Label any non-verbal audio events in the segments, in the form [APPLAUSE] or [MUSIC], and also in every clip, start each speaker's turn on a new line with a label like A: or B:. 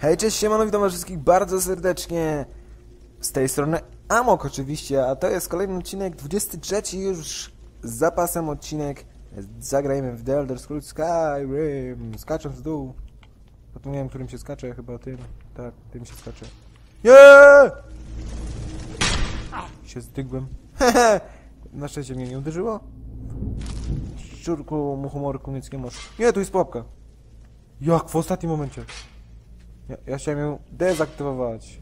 A: Hej, cześć, siemano, witam was wszystkich bardzo serdecznie. Z tej strony Amok oczywiście, a to jest kolejny odcinek, 23 już z zapasem odcinek. Zagrajmy w The Elder Scrolls Skyrim, skacząc w dół. Zapomniałem, którym się skacze, chyba tym. Tak, tym się skacze. Yeah! Się zdygłem. [LAUGHS] Na szczęście mnie nie uderzyło. Szczurku, muchomorku, nic nie. Nie, tu jest pułapka. Jak w ostatnim momencie. Ja, ja chciałem ją dezaktywować.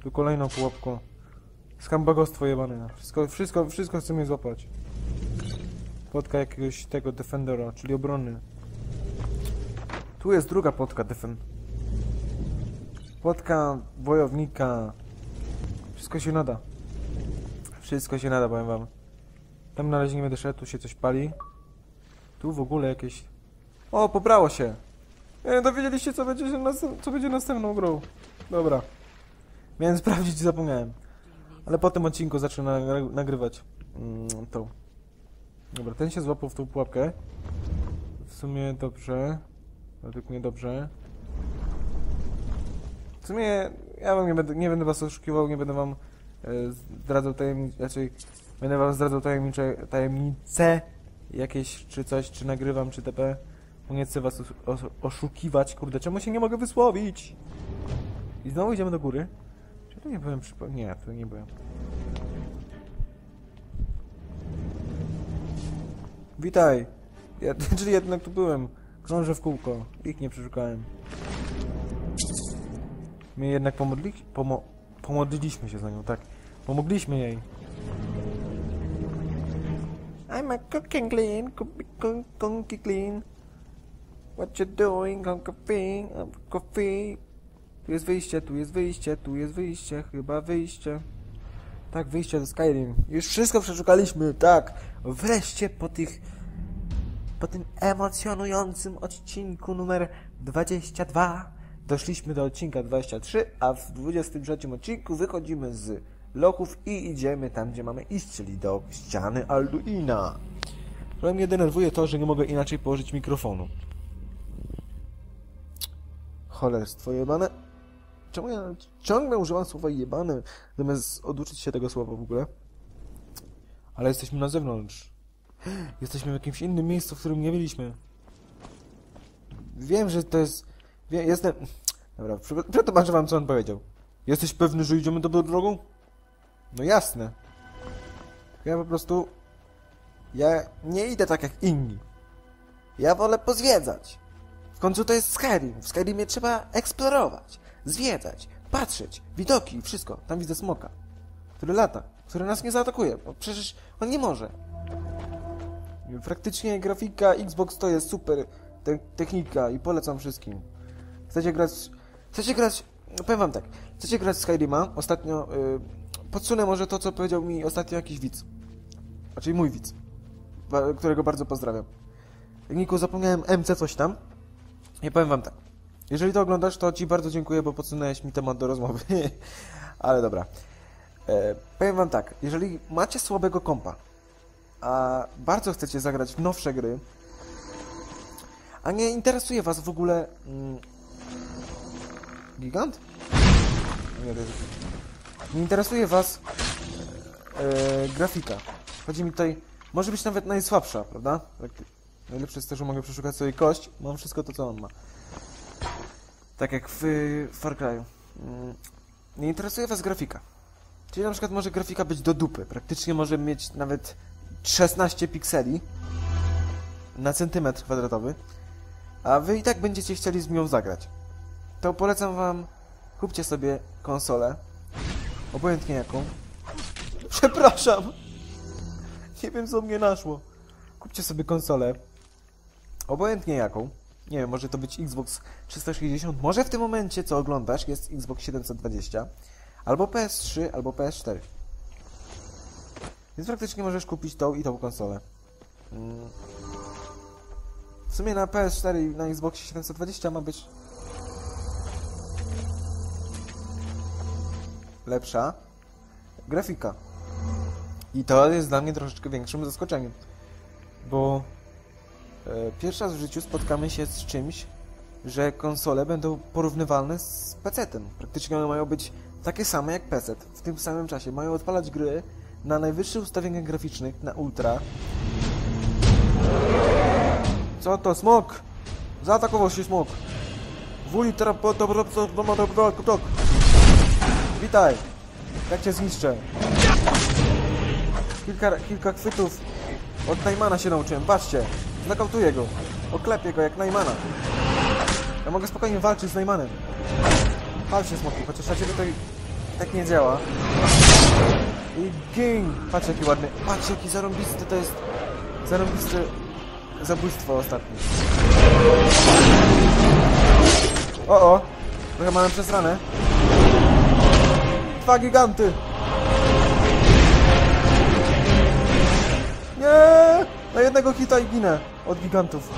A: Tu kolejną pułapką. Skambagostwo jebane. Wszystko, wszystko, wszystko chce mnie złapać. Podka jakiegoś tego Defendera, czyli obrony. Tu jest druga podka Defend. Podka wojownika. Wszystko się nada. Wszystko się nada, powiem wam. Tam na razie nie będę szedł, tu się coś pali. Tu w ogóle jakieś... O, pobrało się! E, dowiedzieliście, co będzie, co będzie następną grą. Dobra. Miałem sprawdzić zapomniałem. Ale po tym odcinku zacznę nagry- nagrywać mm, tą. Dobra, ten się złapał w tą pułapkę. W sumie dobrze. Według mnie dobrze. W sumie ja wam nie będę, nie będę was oszukiwał, nie będę wam e, zdradzał tajemnic, raczej będę wam zdradzał tajemnicze, tajemnice jakieś, czy coś, czy nagrywam, czy TP. Nie chcę was os os oszukiwać, kurde, czemu się nie mogę wysłowić? I znowu idziemy do góry? Czy tu nie byłem. Nie, tu nie byłem. Witaj! Ja, [LAUGHS] czyli jednak tu byłem. Krążę w kółko. Ich nie przeszukałem. My jednak pomodli... Pomo... Pomodliliśmy się za nią, tak. Pomogliśmy jej. I'm a cooking clean, cooking clean. What you doing? I'm coffee, I'm coffee. Tu jest wyjście, tu jest wyjście, tu jest wyjście, chyba wyjście. Tak, wyjście do Skyrim. Już wszystko przeszukaliśmy, tak. Wreszcie po tych... Po tym emocjonującym odcinku numer 22 doszliśmy do odcinka 23, a w 23 odcinku wychodzimy z lochów i idziemy tam, gdzie mamy iść, czyli do ściany Alduina. Ale mnie denerwuje to, że nie mogę inaczej położyć mikrofonu. Cholerstwo jebane. Czemu ja ciągle używam słowa jebane, zamiast oduczyć się tego słowa w ogóle? Ale jesteśmy na zewnątrz. Jesteśmy w jakimś innym miejscu, w którym nie byliśmy. Wiem, że to jest... Wiem, jestem... Dobra, prze- przetłumaczę wam, co on powiedział. Jesteś pewny, że idziemy dobrą drogą? No jasne. Ja po prostu... Ja nie idę tak jak inni. Ja wolę pozwiedzać. Końcu to jest Skyrim. W Skyrimie trzeba eksplorować, zwiedzać, patrzeć, widoki, wszystko. Tam widzę smoka, który lata, który nas nie zaatakuje, bo przecież on nie może. Praktycznie grafika Xbox to jest super te technika i polecam wszystkim. Chcecie grać... Chcecie grać... No powiem wam tak. Chcecie grać Skyrima? Ostatnio... Yy, podsunę może to, co powiedział mi ostatnio jakiś widz. Znaczy mój widz. Którego bardzo pozdrawiam. Niku, zapomniałem MC coś tam. Ja powiem wam tak. Jeżeli to oglądasz, to ci bardzo dziękuję, bo podsunąłeś mi temat do rozmowy. [LAUGHS] Ale dobra. E, powiem wam tak. Jeżeli macie słabego kompa, a bardzo chcecie zagrać w nowsze gry, a nie interesuje was w ogóle... Mm, gigant? Nie. Nie interesuje was e, grafika. Chodzi mi tutaj... Może być nawet najsłabsza, prawda? Najlepsze jest to, że mogę przeszukać sobie kość. Mam wszystko to, co on ma. Tak jak w, w Far Cry'u. Mm, Nie interesuje was grafika. Czyli na przykład może grafika być do dupy. Praktycznie może mieć nawet 16 pikseli na centymetr kwadratowy, a wy i tak będziecie chcieli z nią zagrać. To polecam wam, kupcie sobie konsolę, obojętnie jaką. Przepraszam! Nie wiem, co mnie naszło. Kupcie sobie konsolę, obojętnie jaką. Nie wiem, może to być Xbox 360, może w tym momencie, co oglądasz, jest Xbox 720, albo PS3, albo PS4. Więc praktycznie możesz kupić tą i tą konsolę. Mm. W sumie na PS4 i na Xbox 720 ma być lepsza grafika. I to jest dla mnie troszeczkę większym zaskoczeniem. Bo pierwszy raz w życiu spotkamy się z czymś, że konsole będą porównywalne z PC-tem. Praktycznie one mają być takie same jak PC w tym samym czasie. Mają odpalać gry na najwyższych ustawieniach graficznych, na ultra. Co to? Smok! Zaatakował się smok! Wuli tok. Witaj! Jak cię zniszczę? Kilka, kilka chwytów od Najmana się nauczyłem. Patrzcie! Znakautuję go. Oklepię go jak Najmana. Ja mogę spokojnie walczyć z Najmanem. Patrzcie smoki, chociaż na ciebie tak nie działa. I gin! Patrz jaki ładny. Patrz jaki zarąbisty to jest. Zarąbiste zabójstwo ostatnie. O o! Trochę mamy przesrane. Dwa giganty! Nie! Na jednego hita i ginę od gigantów.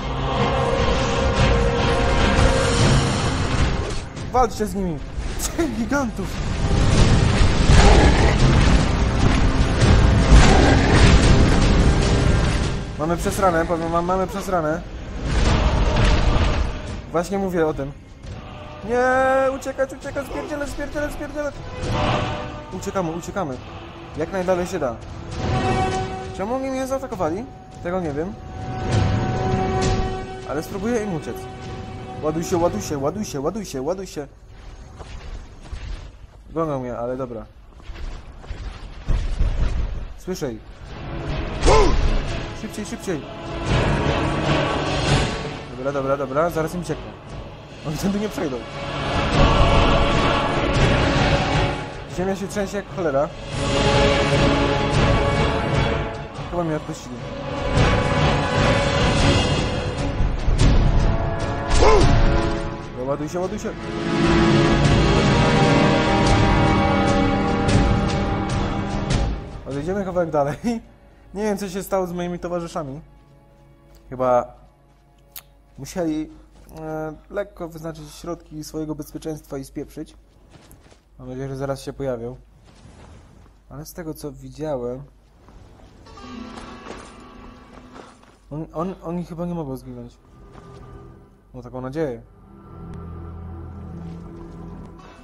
A: Walczcie z nimi! Trzech gigantów! Mamy przesranę, powiem wam, mamy przesranę. Właśnie mówię o tym. Nie, uciekać, uciekać, spierdzielać, spierdzielać, spierdzielać. Uciekamy, uciekamy. Jak najdalej się da. Czemu oni mnie zaatakowali? Tego nie wiem. Ale spróbuję im uciec. Ładuj się, ładuj się, ładuj się, ładuj się, ładuj się. Gonią mnie, ale dobra. Słyszę. Szybciej, szybciej. Dobra, dobra, dobra, zaraz im ciekną. Oni tędy nie przejdą. Ziemia się trzęsie jak cholera. Chyba mnie odpuścili. Ładuj się, ładuj się. Odejdziemy kawałek dalej. Nie wiem, co się stało z moimi towarzyszami. Chyba musieli e, lekko wyznaczyć środki swojego bezpieczeństwa i spieprzyć. Mam nadzieję, że zaraz się pojawią. Ale z tego, co widziałem... On, on, oni chyba nie mogą zginąć. Mam taką nadzieję.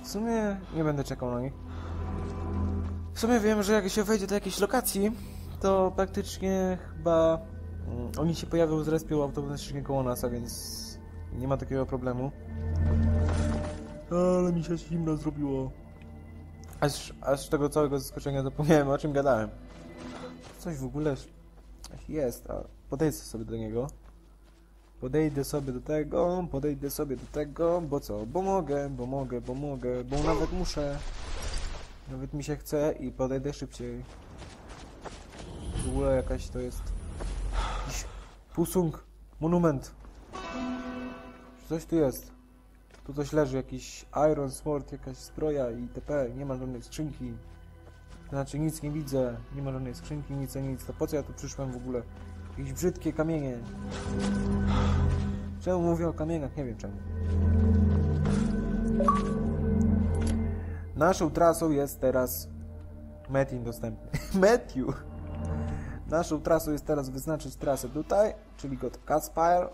A: W sumie nie będę czekał na nich. W sumie wiem, że jak się wejdzie do jakiejś lokacji, to praktycznie chyba mm, oni się pojawią z respią automatycznie koło nas, a więc nie ma takiego problemu. Ale mi się zimno zrobiło. Aż, aż tego całego zaskoczenia zapomniałem, o czym gadałem. Coś w ogóle jest, a podejdę sobie do niego. Podejdę sobie do tego, podejdę sobie do tego, bo co? Bo mogę, bo mogę, bo mogę, bo nawet muszę. Nawet mi się chce i podejdę szybciej. W ogóle jakaś to jest... Jakiś pusung, monument. Coś tu jest. Tu coś leży, jakiś Iron Sword, jakaś zbroja itp. Nie ma żadnej skrzynki. Znaczy nic nie widzę, nie ma żadnej skrzynki, nic, nic. To po co ja tu przyszłem w ogóle? Jakieś brzydkie kamienie. Czemu mówię o kamieniach? Nie wiem czemu. Naszą trasą jest teraz Metin dostępny. [LAUGHS] Matthew! Naszą trasą jest teraz wyznaczyć trasę tutaj, czyli go Caspire.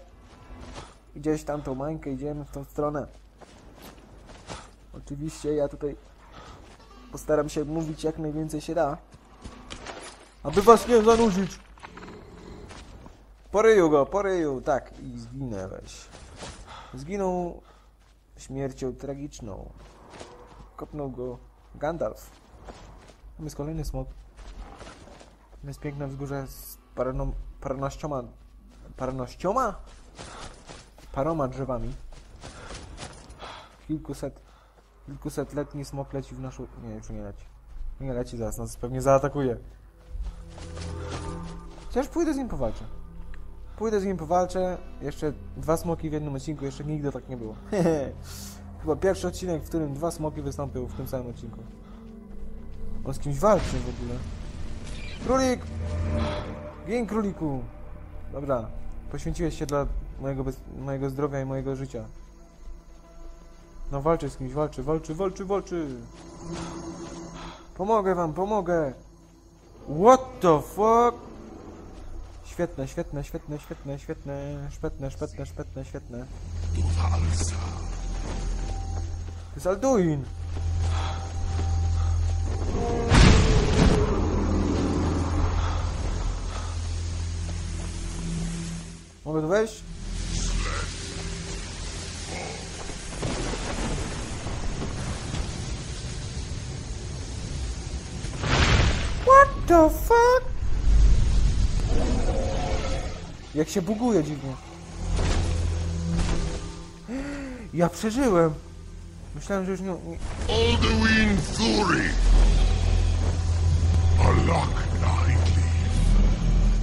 A: Gdzieś tam tą mańkę idziemy w tą stronę. Oczywiście ja tutaj postaram się mówić jak najwięcej się da. Aby was nie zanurzyć. Poryju go, poryju, tak. I zginę weź. Zginął śmiercią tragiczną. Kopnął go Gandalf. Tam jest kolejny smok. Tam jest piękne wzgórze z parano, paranościoma... Paranościoma? Paroma drzewami. Kilkuset... Kilkusetletni smok leci w naszą... Nie, już nie leci. Nie leci zaraz, nas pewnie zaatakuje. Chociaż pójdę z nim powalczę. Pójdę z nim powalczę. Jeszcze dwa smoki w jednym odcinku, jeszcze nigdy tak nie było. [LAUGHS] Chyba pierwszy odcinek, w którym dwa smoki wystąpią w tym samym odcinku. On z kimś walczy w ogóle. Królik! Gin króliku! Dobra, poświęciłeś się dla mojego, mojego zdrowia i mojego życia. No walczy z kimś, walczy, walczy, walczy, walczy! Pomogę wam, pomogę! What the fuck? Świetne, świetne, świetne, świetne, świetne, szpetne, szpetne, szpetne, świetne. To jest Alduin. Mogę tu wejść? What the fuck? Jak się buguje dziwnie. Ja przeżyłem. Myślałem, że już nie...
B: Alduin Thuri. Alak Nahidli.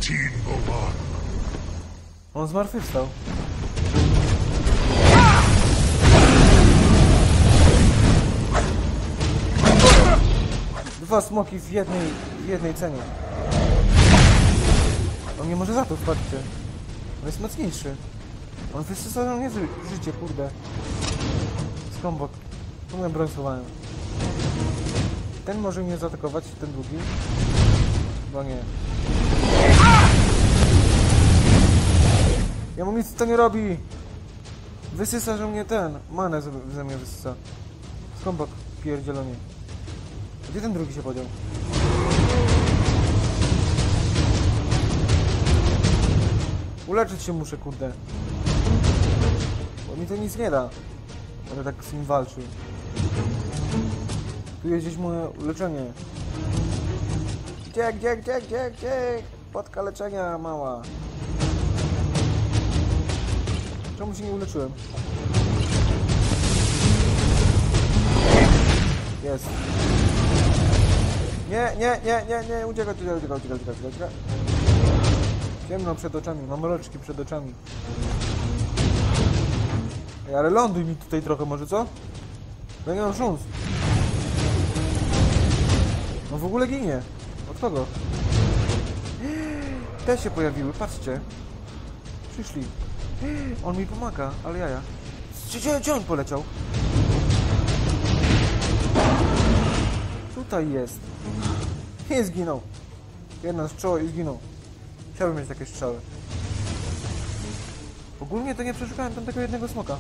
B: Teen Bolan.
A: On zmartwychwstał. Dwa smoki w jednej, w jednej cenie. On nie może za to wpadcie. On jest mocniejszy. On wysysa na mnie ży życie, kurde. Skąbok. Tu moją broń schowałem. Ten może mnie zaatakować, ten drugi. Chyba nie. Ja mu nic to nie robi. Wysysa, że mnie ten. Manę ze, mnie wysysa. Skąbok pierdzielonie. Gdzie ten drugi się podział? Uleczyć się muszę, kurde. Bo mi to nic nie da. Ale tak z nim walczy. Tu jest gdzieś moje leczenie. Gdzie, gdzie, gdzie, gdzie, gdzie? Podka leczenia mała. Czemu się nie uleczyłem? Jest. Nie, nie, nie, nie, nie, uciekaj, uciekaj, uciekaj, uciekaj, uciekaj. Ciemno przed oczami, mam mroczki przed oczami. Ej, ale ląduj mi tutaj trochę może, co? Mam szans. On w ogóle ginie. Od kogo? [GASPS] Te się pojawiły, patrzcie. Przyszli. [GASPS] On mi pomaga, ale jaja. Gdzie, gdzie on poleciał? Tutaj jest. Nie zginął. Jedna strzała i zginął. Chciałbym mieć takie strzały. Ogólnie to nie przeszukałem tam tego jednego smoka.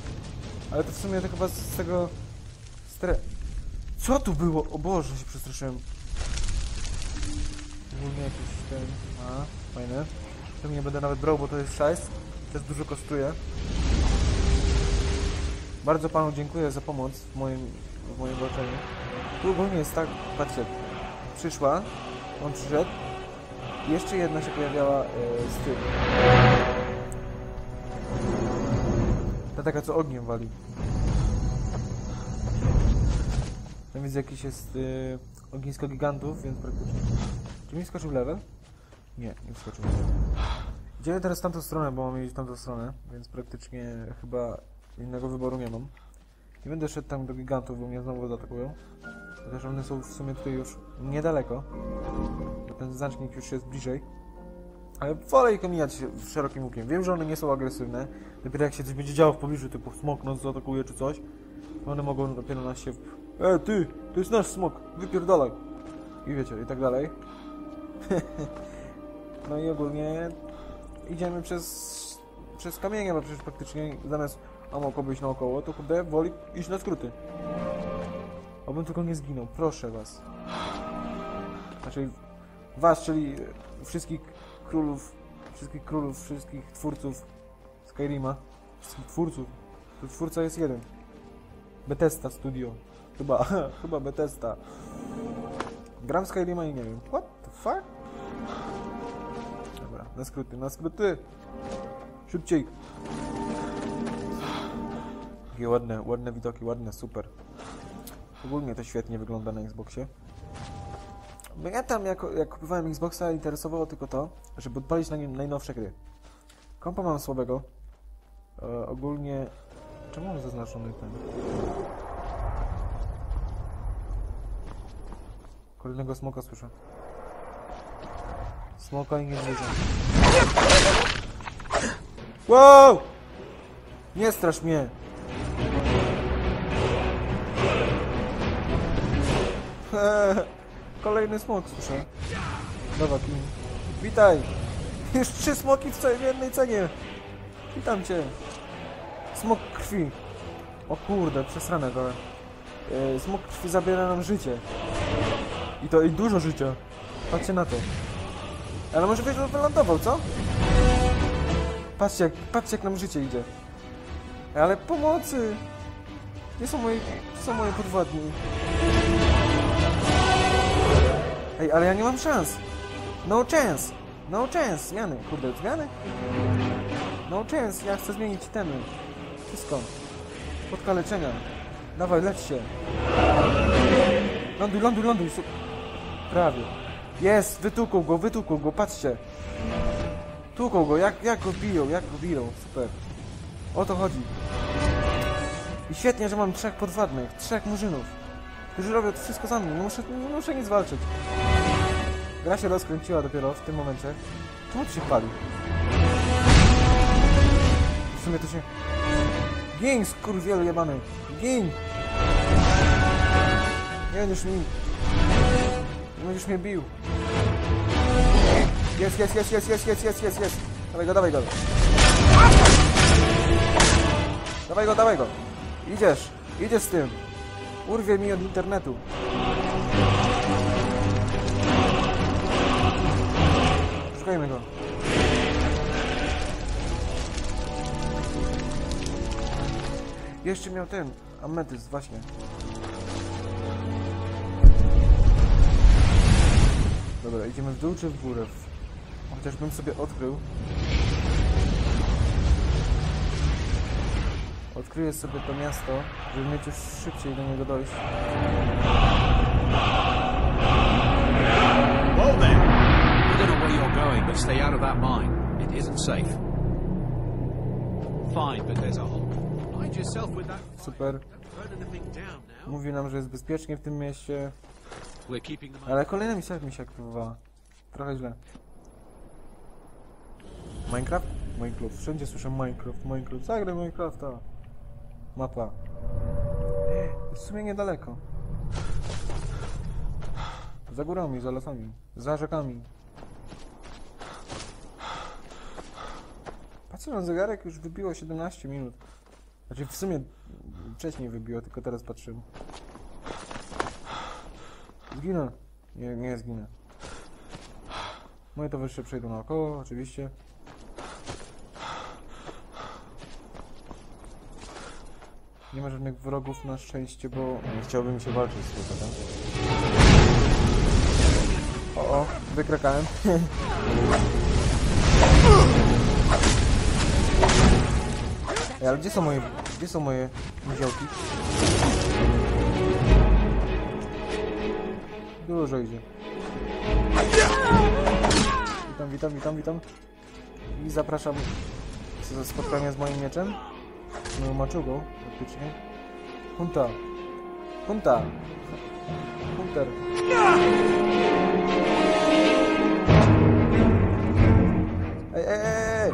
A: Ale to w sumie to chyba z tego... Stre... Co tu było? O Boże, się przestraszyłem. Ogólnie jakiś ten... A, fajne. To nie będę nawet brał, bo to jest szajs. Też dużo kosztuje. Bardzo panu dziękuję za pomoc w moim, w moim walczeniu. Tu ogólnie jest tak, patrzcie, przyszła, on przyszedł, jeszcze jedna się pojawiała e, z tym. Ta taka, co ogniem wali. Tam widzę jakiś jest y, ognisko gigantów, więc praktycznie... Czy mi skoczył level? Nie, nie wskoczył level. Idziemy teraz w tamtą stronę, bo mamy iść w tamtą stronę, więc praktycznie chyba innego wyboru nie mam. Nie będę szedł tam do gigantów, bo mnie znowu zaatakują. Chociaż one są w sumie tutaj już niedaleko. Ten znacznik już jest bliżej. Ale wolę ich omijać szerokim łukiem. Wiem, że one nie są agresywne. Dopiero jak się coś będzie działo w pobliżu, typu smok nas zaatakuje czy coś, one mogą dopiero nas się... E, ty! To jest nasz smok! Wypierdalaj! I wiecie, i tak dalej. [LAUGHS] no i ogólnie idziemy przez, przez kamienie, bo przecież praktycznie zamiast amok obejść naokoło, to kurde woli iść na skróty. Obym tylko nie zginął, proszę was. Znaczy, was, czyli wszystkich królów, wszystkich królów, wszystkich twórców Skyrima. Wszystkich twórców. To twórca jest jeden. Bethesda Studio. Chyba, [LAUGHS] chyba Bethesda. Gram Skyrima i nie wiem. What the fuck? Dobra, na skróty, na skróty. Szybciej. Jakie ładne, ładne widoki, ładne, super. Ogólnie to świetnie wygląda na Xboxie. Mnie tam, jak, jak kupowałem Xboxa, interesowało tylko to, żeby odpalić na nim najnowsze gry. Kompa mam słabego. E, ogólnie... Czemu mam zaznaczony ten? Kolejnego smoka słyszę. Smoka i nie widzę. Wow! Nie strasz mnie! [LAUGHS] Kolejny smok słyszę. Dobra, Kim. Witaj! [LAUGHS] Już trzy smoki w całej jednej cenie. Witam cię. Smok krwi. O kurde, przesrane to. Yy, smok krwi zabiera nam życie. I to i dużo życia. Patrzcie na to. Ale może byś wylądował, co? Patrzcie jak, patrzcie jak nam życie idzie. Ale pomocy! Gdzie są moi, są moje podwładni? Ale ja nie mam szans. No chance. No chance. Zmiany. Kurde, zmiany? No chance. Ja chcę zmienić temy. Wszystko. Podka leczenia. Dawaj, lecz się. Ląduj, ląduj, ląduj. Prawie. Jest, wytukł go, wytukł go, patrzcie. Tłuką go, jak, jak go biją, jak go biją. Super. O to chodzi. I świetnie, że mam trzech podwładnych, trzech murzynów, którzy robią to wszystko za mnie. Nie muszę, nie muszę nic walczyć. Gra się rozkręciła dopiero w tym momencie. Czemu to się pali? W sumie to się... Gin, skurwielu jebany! Gin! Nie będziesz mi... Nie będziesz mnie bił. Jest, jest, jest, jest, jest, jest, jest, jest, jest. Dawaj go, dawaj go. Dawaj go, dawaj go. Idziesz, idziesz z tym. Urwie mi od internetu. Szukajmy go. Jeszcze miał ten, ametyst, właśnie. Dobra, idziemy w dół czy w górę? Chociażbym sobie odkrył. Odkryję sobie to miasto, żeby mieć już szybciej do niego dojść.
C: Whoa there! I don't know where you're going, but stay out of that mine. It isn't safe. Fine, but there's a hole. Mind yourself with that.
A: Super. Mówi nam, że jest bezpiecznie w tym mieście. Ale kolejna misja mi się aktywowała. Trochę źle. Minecraft? Minecraft. Wszędzie słyszę Minecraft, Minecraft. Zagraj Minecrafta. Mapa. W sumie niedaleko. Za górami, za lasami, za rzekami. Patrzę na zegarek, już wybiło 17 minut. Znaczy w sumie wcześniej wybiło, tylko teraz patrzyłem. Zginę. Nie, nie zginę. Moje towarzysze przejdą naokoło, oczywiście. Nie ma żadnych wrogów na szczęście, bo nie chciałbym się walczyć z tym, prawda? O, o, wykrakałem. [LAUGHS] Ej, ale gdzie są moje, gdzie są moje niziołki? Dużo idzie. Witam, witam, witam, witam. I zapraszam do spotkania z moim mieczem. Moją maczugą, praktycznie. Hunta. Hunta. Hunter. Ej, ej, ej!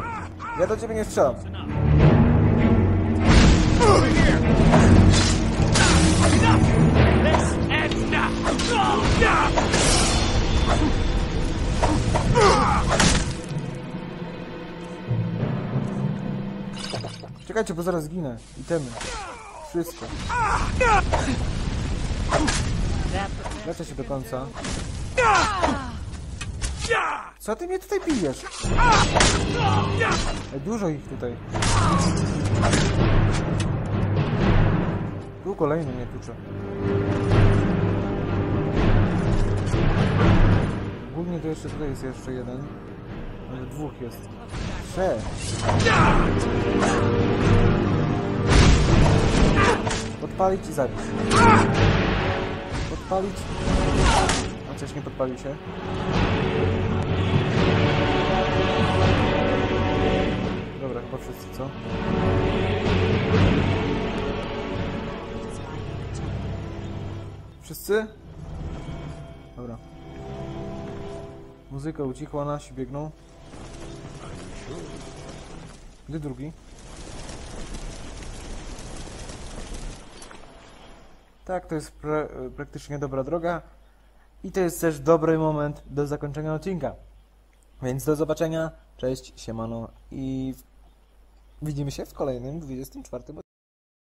A: Ja do ciebie nie strzelam. Czekajcie, bo zaraz zginę. Itemy. Wszystko. Leczę się do końca. Co ty mnie tutaj bijesz? Dużo ich tutaj. Tu kolejny mnie tucze. Głównie to jeszcze tutaj jest jeszcze jeden. Może dwóch jest. Trzech. Podpalić i zabić. Podpalić. A coś nie podpalił się. Dobra, chyba wszyscy, co? Wszyscy? Dobra. Muzyka ucichła, nasi biegną. Gdzie drugi? Tak, to jest pra praktycznie dobra droga. I to jest też dobry moment do zakończenia odcinka. Więc do zobaczenia. Cześć, siemano i Widzimy się w kolejnym 24